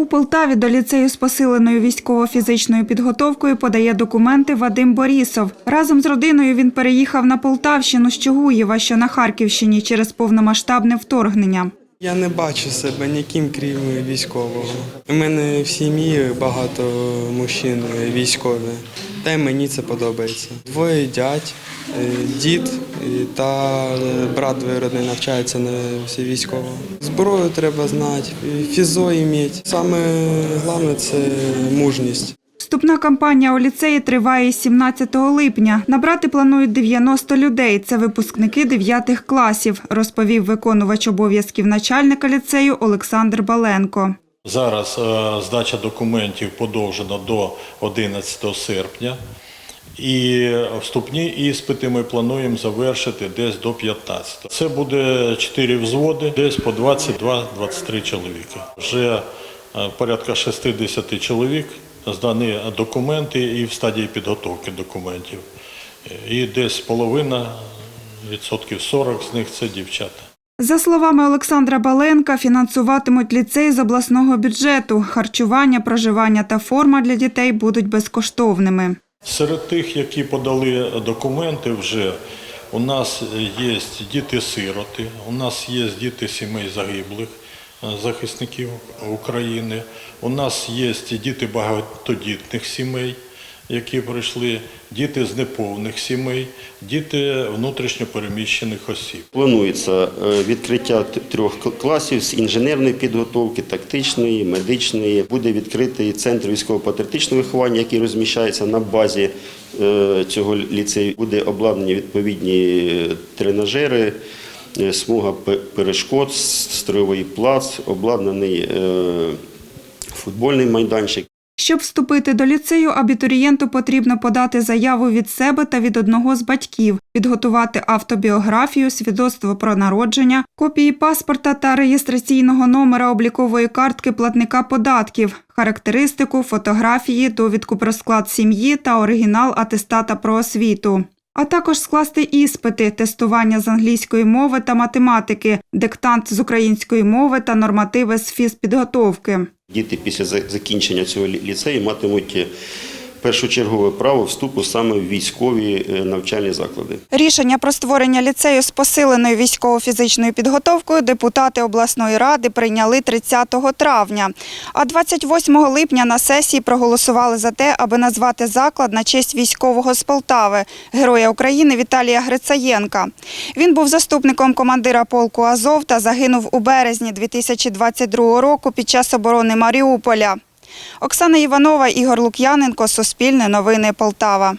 У Полтаві до ліцею з посиленою військово-фізичною підготовкою подає документи Вадим Борісов. Разом з родиною він переїхав на Полтавщину з Чугуєва, що на Харківщині, через повномасштабне вторгнення. Я не бачу себе ніким, крім військового. У мене в сім'ї багато мужчин військові, та й мені це подобається. Двоє дядь, дід е, та брат двоюродний навчається на всі військово. Зброю треба знати, фізо мати. Саме головне це мужність. Вступна кампанія у ліцеї триває 17 липня. Набрати планують 90 людей. Це випускники 9 класів, розповів виконувач обов'язків начальника ліцею Олександр Баленко. Зараз е, здача документів подовжена до 11 серпня. І вступні іспити ми плануємо завершити десь до 15. Це буде 4 взводи, десь по 22-23 чоловіки. Вже е, порядка 60 чоловік здані документи і в стадії підготовки документів. І десь половина, відсотків 40 з них це дівчата. За словами Олександра Баленка, фінансуватимуть ліцей з обласного бюджету. Харчування, проживання та форма для дітей будуть безкоштовними. Серед тих, які подали документи вже, у нас є діти-сироти, у нас є діти сімей загиблих е, захисників України, у нас є діти багатодітних сімей, які прийшли, діти з неповних сімей, діти внутрішньопереміщених осіб. Планується е, відкриття трьох класів з інженерної підготовки, тактичної, медичної. Буде відкритий центр військово-патріотичного виховання, який розміщається на базі е, цього ліцею. Буде обладнані відповідні е, тренажери, смуга перешкод, с- строєвий плац, обладнаний футбольний майданчик. Щоб вступити до ліцею, абітурієнту потрібно подати заяву від себе та від одного з батьків, підготувати автобіографію, свідоцтво про народження, копії паспорта та реєстраційного номера облікової картки платника податків, характеристику, фотографії, довідку про склад сім'ї та оригінал атестата про освіту. А також скласти іспити, тестування з англійської мови та математики, диктант з української мови та нормативи з фізпідготовки. Діти після закінчення цього ліцею матимуть е, першочергове право вступу саме в військові е, навчальні заклади. Рішення про створення ліцею з посиленою військово-фізичною підготовкою депутати обласної ради прийняли 30 травня. А 28 липня на сесії проголосували за те, аби назвати заклад на честь військового з Полтави, героя України Віталія Грицаєнка. Він був заступником командира полку Азов та загинув у березні 2022 року під час оборони Маріуполя. Оксана Іванова, Ігор Лук'яненко, Суспільне новини Полтава.